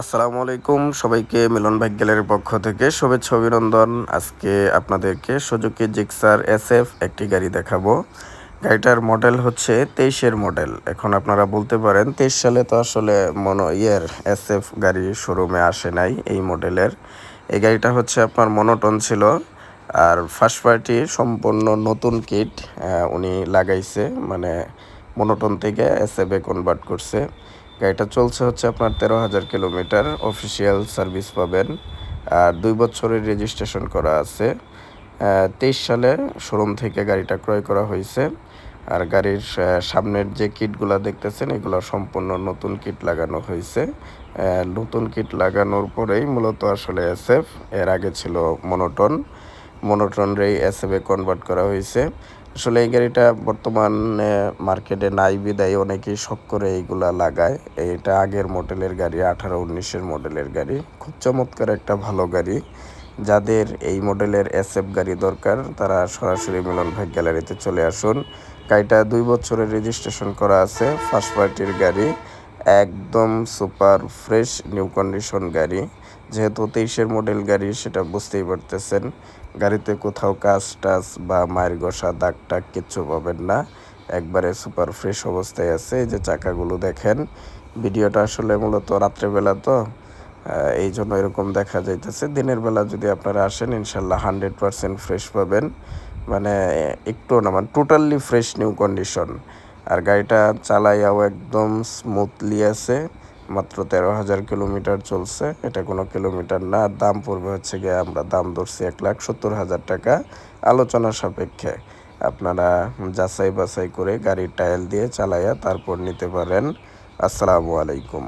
আসসালামু আলাইকুম সবাইকে মিলন ভাই গ্যালারির পক্ষ থেকে শুভেচ্ছা, অভিনন্দন। আজকে আপনাদেরকে সুজুকি জিক্সার এসএফ একটি গাড়ি দেখাবো। গাড়িটার মডেল হচ্ছে তেইশের মডেল। এখন আপনারা বলতে পারেন, তেইশ সালে তো আসলে মনো ইয়ের এস এফ গাড়ি শোরুমে আসে নাই এই মডেলের। এই গাড়িটা হচ্ছে আপনার মনোটন ছিল, আর ফার্স্ট পার্টি সম্পূর্ণ নতুন কিট উনি লাগাইছে মানে মনোটন থেকে এসএফে কনভার্ট করছে। গাড়িটা চলছে হচ্ছে আপনার তেরো হাজার কিলোমিটার অফিসিয়াল সার্ভিস পাবেন। আর দুই বছরের রেজিস্ট্রেশন করা আছে। তেইশ সালে শোরুম থেকে গাড়িটা ক্রয় করা হয়েছে। আর গাড়ির সামনের যে কিটগুলো দেখতেছেন, এগুলো সম্পূর্ণ নতুন কিট লাগানো হয়েছে। নতুন কিট লাগানোর পরেই মূলত আসলে এসএফ এর আগে ছিল মনোটন মনোটন রেই এসএফে কনভার্ট করা হয়েছে। আসলে এই গাড়িটা বর্তমান মার্কেটে নাই বিদায় অনেকেই শখ করে এইগুলা লাগায়। এটা আগের মডেলের গাড়ি, আঠারো উনিশের মডেলের গাড়ি। খুব চমৎকার একটা ভালো গাড়ি। যাদের এই মডেলের এসএফ গাড়ি দরকার, তারা সরাসরি মিলন ভাই গ্যালারিতে চলে আসুন। গাড়িটা দুই বছরের রেজিস্ট্রেশন করা আছে ফার্স্ট পার্টির গাড়ি। একদম সুপার ফ্রেশ নিউ কন্ডিশন গাড়ি। যেহেতু তেইশের মডেল গাড়ি, সেটা বুঝতেই পারতেছেন। গাড়িতে কোথাও কাজ টাচ বা মায়ের ঘষা, দাগ টাগ কিচ্ছু পাবেন না। একবারে সুপার ফ্রেশ অবস্থায় আছে। এই যে চাকাগুলো দেখেন, ভিডিওটা আসলে মূলত রাত্রেবেলা তো এই জন্য এরকম দেখা যাইতেছে। দিনের বেলা যদি আপনারা আসেন, ইনশাল্লাহ হান্ড্রেড পারসেন্ট ফ্রেশ পাবেন। মানে একটু না মানে টোটালি ফ্রেশ নিউ কন্ডিশন আর গাড়িটা চালাইয়াও একদম স্মুথলি আছে। মাত্র তেরো হাজার কিলোমিটার চলছে। এটা কোনো কিলোমিটার না। দাম পড়বে হচ্ছে গিয়ে আমরা দাম ধরছি এক লাখ সত্তর হাজার টাকা। আলোচনা সাপেক্ষে আপনারা যাচাই বাছাই করে গাড়ির টায়াল দিয়ে চালাইয়া তারপর নিতে পারেন। আসসালামু আলাইকুম।